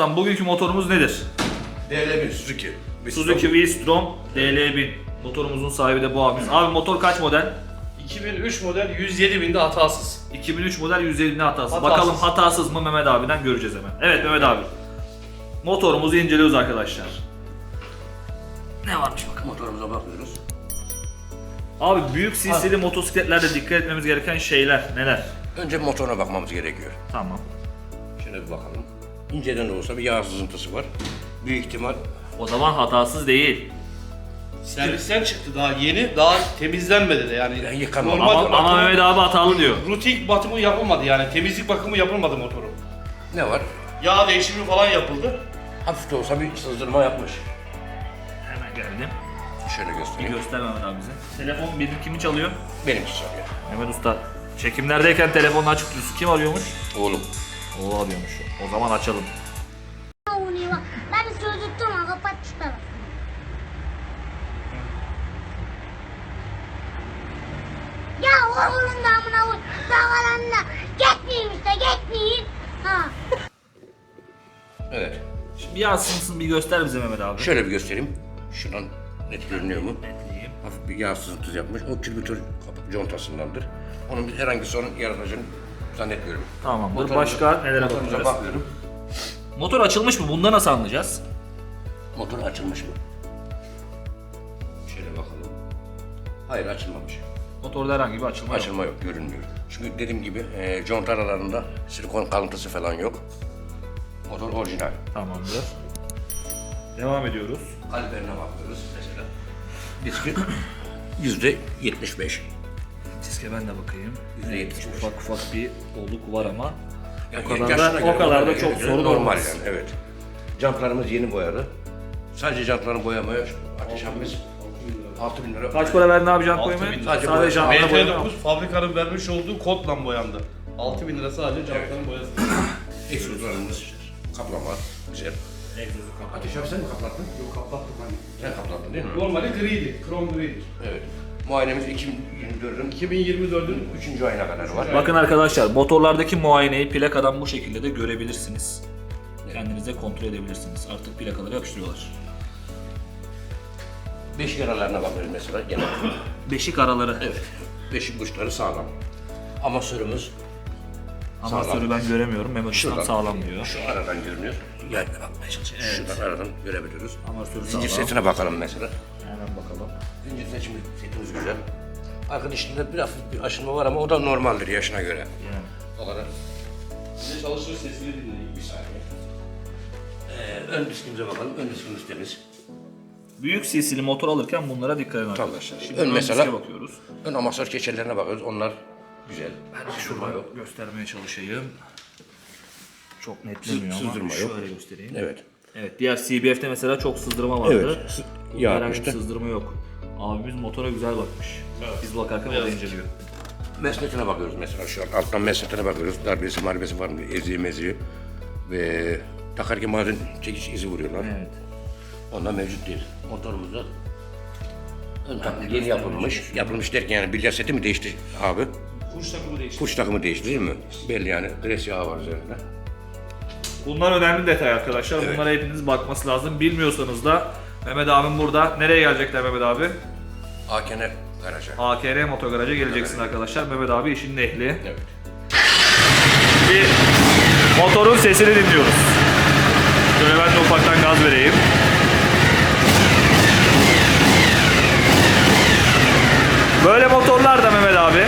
Ustam bugünkü motorumuz nedir? DL1 Suzuki. Suzuki V-Strom DL1000. Motorumuzun sahibi de bu abimiz. Abi motor kaç model? 2003 model 107 binde hatasız. 2003 model 150 hatası. Hatasız. Bakalım hatasız mı Mehmet abiden göreceğiz hemen. Evet Mehmet abi. Motorumuzu inceliyoruz arkadaşlar. Ne varmış bakalım. Motorumuza bakıyoruz. Abi büyük cc'li motosikletlerde dikkat etmemiz gereken şeyler neler? Önce motoruna bakmamız gerekiyor. Tamam. Şöyle bir bakalım. İnceden de olsa bir yağ sızıntısı var. Büyük ihtimal O zaman hatasız değil. Servisten çıktı daha yeni, daha temizlenmedi de yani. Yıkanmadı. normal Ama, ama bakımı- Mehmet abi hatalı diyor. Rutin batımı yapılmadı yani temizlik bakımı yapılmadı motorun. ne var? Yağ değişimi falan yapıldı. Hafif de olsa bir sızdırma yapmış. Hemen geldim. Şöyle Bir göstereyim. göster Mehmet abi bize. Telefon benim kimi çalıyor? Benimki çalıyor. Mehmet Usta. Çekimlerdeyken telefonunu açık tutuyorsun. Kim arıyormuş? Oğlum. O arıyormuş. O zaman açalım. Ben sözlükten ama kapat şu tarafı. Ya oğlum da amına koy. Dağlarında gitmeyeyim işte gitmeyeyim. Ha. Evet. Şimdi bir yansınsın bir göster bize Mehmet abi. Şöyle bir göstereyim. Şuradan net görünüyor mu? Netleyeyim. Hafif bir yağ sızıntısı yapmış. O külbütür contasındandır. Onun bir herhangi bir sorun yaratacağını zannetmiyorum. Tamamdır. Motorumuza- Başka nelere motorumuza bakacağız? bakmıyorum. Motor açılmış mı? Bunda nasıl anlayacağız? Motor açılmış mı? Şöyle bakalım. Hayır açılmamış. Motorda herhangi bir açılma yok. Açılma yok, görünmüyor. Çünkü dediğim gibi e, conta aralarında silikon kalıntısı falan yok. Motor orijinal. Tamamdır. Devam ediyoruz. Kaliberine bakıyoruz mesela. Diski yüzde 75 maske ben de bakayım. %70. Ufak ufak bir oluk var ama Yani o kadar da, o kadar da çok sorun normal olmaz. yani evet. Jantlarımız yeni boyalı. Sadece jantların boyamaya ateşimiz 6 bin lira. Kaç para verdin abi jant Altı. Sadece jantla boyama. MT9 fabrikanın vermiş olduğu kodla boyandı. 6000 lira sadece camların boyası. Egzozlarımız kaplama güzel. Egzozu kapat. Ateş abi sen mi kaplattın? Yok kaplattık ben. Sen kaplattın değil mi? Normalde griydi, krom griydi. Evet. Muayenemiz 2024'ün 2024'ün 3. ayına kadar var. Bakın arkadaşlar motorlardaki muayeneyi plakadan bu şekilde de görebilirsiniz. Kendinize kontrol edebilirsiniz. Artık plakaları yapıştırıyorlar. Beş yaralarına bakıyoruz mesela genel. Beşik araları. evet. Beşik uçları sağlam. Amasörümüz Amatörü ben göremiyorum. Şuradan. sağlam diyor. şu aradan görünüyor. Yani bakmaya çalışıyoruz. Şuradan aradan görebiliyoruz. Amatörü Zincir sağlam. setine bakalım mesela. Hemen bakalım. Zincir seçimi güzel. Arka dişinde biraz bir aşınma var ama o da normaldir yaşına göre. Yani. O kadar. Size çalışır sesini dinleyin. Bir saniye. Ee, ön diskimize bakalım. Ön diskimiz temiz. Büyük cc'li motor alırken bunlara dikkat edin arkadaşlar. Şimdi Ön ön mesela- bakıyoruz. Ön amasör keçelerine bakıyoruz. Onlar güzel. Ben şurada göstermeye çalışayım. Çok netlemiyor ama sızdırma yok. şöyle göstereyim. Evet. Evet diğer CBF'te mesela çok sızdırma vardı. Evet, yağ herhangi bir sızdırma yok. Abimiz motora güzel bakmış. Biz bakarken o da inceliyor. Mesnetine bakıyoruz mesela şu an. Alttan mesnetine bakıyoruz. Darbesi marbesi var mı? Eziği meziği. Ve takarken bazen çekiş izi vuruyorlar. Evet. Ondan mevcut değil. Motorumuzda ön takım yeni yapılmış. Yapılmış derken yani bilya seti mi değişti abi? Kuş takımı değişti. Kuş takımı değişti değil mi? Belli yani. Gres yağı var üzerinde. Bunlar önemli detay arkadaşlar. Bunlara hepiniz bakması lazım. Bilmiyorsanız da Mehmet abim burada. Nereye gelecekler Mehmet abi? AKN garaja. AKR Motogaraja geleceksin arkadaşlar. Mehmet abi işin ehli. Evet. Bir motorun sesini dinliyoruz. Şöyle ben de ufaktan gaz vereyim. Böyle motorlar da Mehmet abi.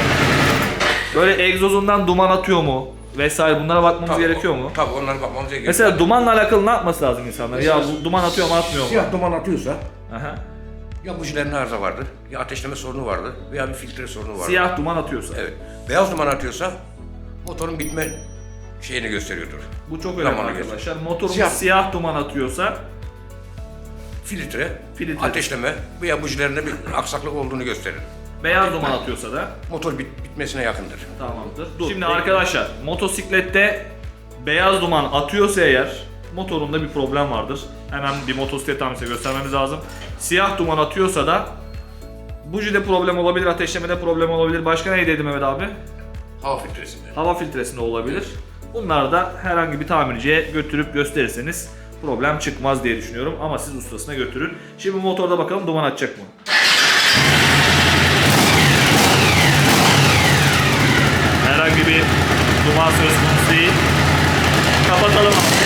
Böyle egzozundan duman atıyor mu? Vesaire bunlara bakmamız gerekiyor mu? Tabii onlara bakmamız gerekiyor. Mesela dumanla alakalı ne yapması lazım insanlar? Ya bu duman atıyor mu atmıyor mu? Siyah duman atıyorsa Aha. ya bujilerin arıza vardır, ya ateşleme sorunu vardır veya bir filtre sorunu vardır. Siyah duman atıyorsa. Evet. Beyaz duman atıyorsa motorun bitme şeyini gösteriyordur. Bu çok önemli Zamanı arkadaşlar. Motorumuz Siyah. siyah. duman atıyorsa Filtre, Filtre. ateşleme veya bujilerinde bir aksaklık olduğunu gösterir. Beyaz duman atıyorsa da Motor bit- bitmesine yakındır. Tamamdır. Şimdi arkadaşlar motosiklette beyaz duman atıyorsa eğer motorunda bir problem vardır. Hemen bir motosiklet tamircisi göstermemiz lazım. Siyah duman atıyorsa da bujide problem olabilir, ateşlemede problem olabilir. Başka ne dedi Mehmet abi? Hava filtresinde. Hava filtresinde olabilir. Bunları da herhangi bir tamirciye götürüp gösterirseniz problem çıkmaz diye düşünüyorum. Ama siz ustasına götürün. Şimdi motorda bakalım duman atacak mı? Bir duman söz konusu değil. Kapatalım abi.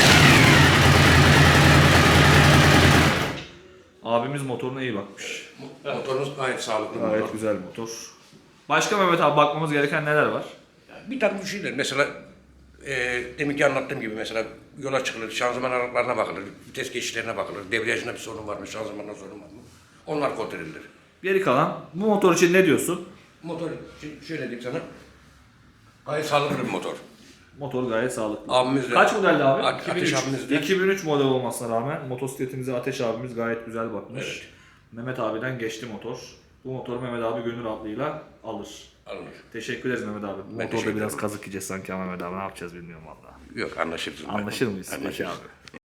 Abimiz motoruna iyi bakmış. Motorunuz gayet sağlıklı. Gayet motor. güzel motor. Başka Mehmet abi bakmamız gereken neler var? Bir takım şeyler mesela e, deminki anlattığım gibi mesela yola çıkılır, şanzıman aralıklarına bakılır, vites geçişlerine bakılır, debriyajında bir sorun var mı, şanzımanda sorun var mı? Onlar kontrol edilir. Geri kalan bu motor için ne diyorsun? Motor, şimdi şöyle diyeyim sana, gayet sağlıklı bir motor. Motor gayet sağlıklı. Abimiz de- Kaç modeldi abi? A- Ateş abimiz de. 2003 model olmasına rağmen motosikletimize Ateş abimiz gayet güzel bakmış. Evet. Mehmet abiden geçti motor. Bu motoru Mehmet abi gönül rahatlığıyla alır. Alınır. Teşekkür ederiz Mehmet abi. Bu Ben motorda teşekkür biraz ederim. kazık yiyeceğiz sanki ama Mehmet abi ne yapacağız bilmiyorum valla. Yok anlaşırız. Anlaşır mıyız? Anlaşırız. Peki abi.